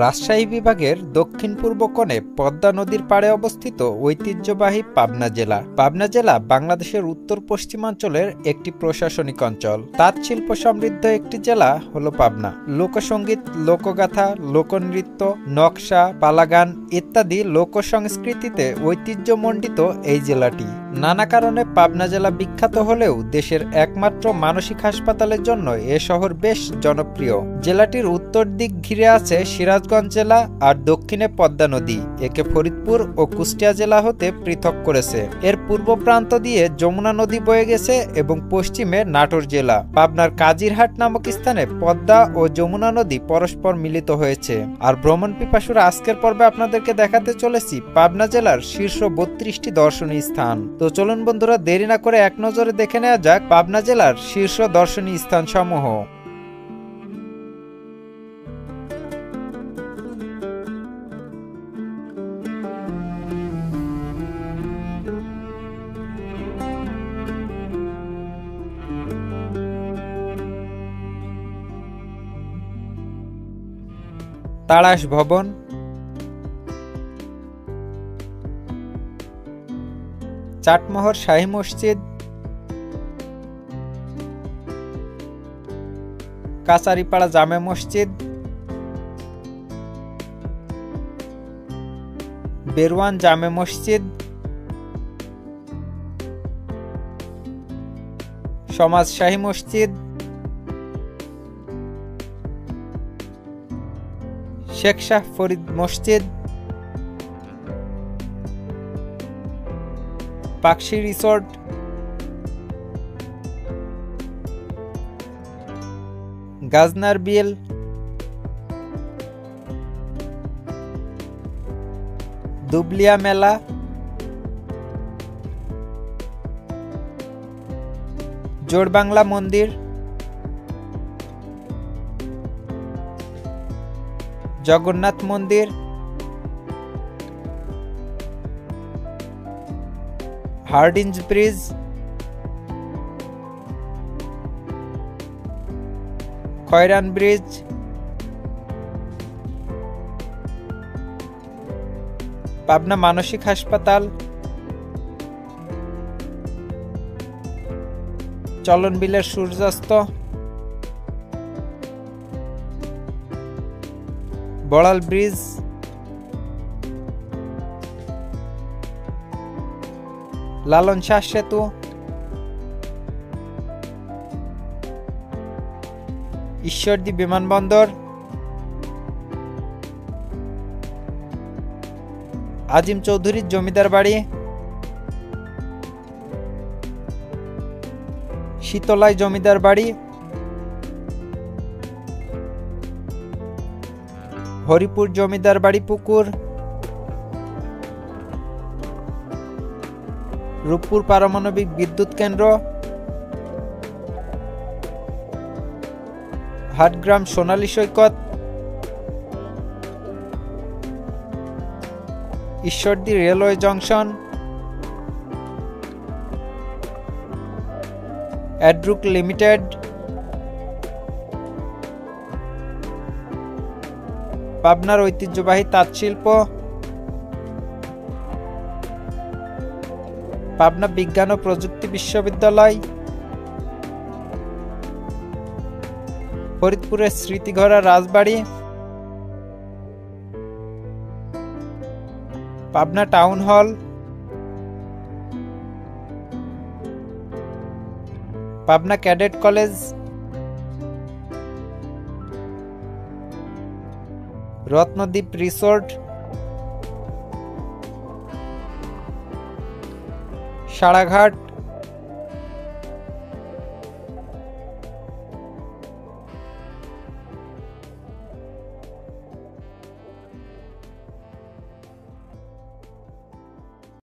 রাজশাহী বিভাগের দক্ষিণ পূর্ব কোণে পদ্মা নদীর পাড়ে অবস্থিত ঐতিহ্যবাহী পাবনা জেলা। পাবনা জেলা বাংলাদেশের উত্তর পশ্চিমাঞ্চলের একটি প্রশাসনিক অঞ্চল। তাঁত শিল্প সমৃদ্ধ একটি জেলা হল পাবনা। লোকসঙ্গীত লোকগাথা, লোকনৃত্য, নকশা পালাগান ইত্যাদি লোকসংস্কৃতিতে ঐতিহ্যমণ্ডিত এই জেলাটি। নানা কারণে পাবনা জেলা বিখ্যাত হলেও দেশের একমাত্র মানসিক হাসপাতালের জন্য এ শহর বেশ জনপ্রিয়। জেলাটির উত্তর দিক ঘিরে আছে সিরাজগঞ্জ জেলা আর দক্ষিণে পদ্মা নদী। একে ফরিদপুর ও কুষ্টিয়া জেলা হতে পৃথক করেছে। এর পূর্ব প্রান্ত দিয়ে যমুনা নদী বয়ে গেছে এবং পশ্চিমে নাটোর জেলা। পাবনার কাজিরহাট নামক স্থানে পদ্মা ও যমুনা নদী পরস্পর মিলিত হয়েছে। আর ভ্রমণ পিপাসুর আজকের পর্বে আপনাদেরকে দেখাতে চলেছি পাবনা জেলার শীর্ষ বত্রিশটি দর্শনীয় স্থান। তো চলুন বন্ধুরা, দেরি না করে এক নজরে দেখে নেওয়া যাক পাবনা জেলার শীর্ষ দর্শনীয় স্থান সমূহ তাড়াশ ভবন চাটমোহর শাহী মসজিদ কাচারিপাড়া জামে মসজিদ, বেরওয়ান জামে মসজিদ সমাজশাহী মসজিদ, শেখ শাহ ফরিদ মসজিদ পাকশি রিসোর্ট। গাজনার বিল দুবলিয়া মেলা। জোড়বাংলা মন্দির। জগন্নাথ মন্দির। Hardinge bridge Khoyran bridge. Pabna মানসিক হাসপাতাল। চলন বিলের সূর্যাস্ত। বড়াল ব্রিজ। লালন শাহ সেতু। ঈশ্বরদী বিমানবন্দর। আজিম চৌধুরীর জমিদার বাড়ি। শীতলায় জমিদার বাড়ি। হরিপুর জমিদার বাড়ি পুকুর। রূপপুর পারমাণবিক বিদ্যুৎ কেন্দ্র, Hatgram Sonali Saikat, Ishwardi railway junction, Adruk limited, পাবনার ঐতিহ্যবাহী তাঁত পাবনা বিজ্ঞান ও প্রযুক্তি বিশ্ববিদ্যালয়, ফরিদপুরের স্মৃতিঘরা রাজবাড়ি, Pabna town hall, Pabna cadet college Ratnadweep resort Saraghat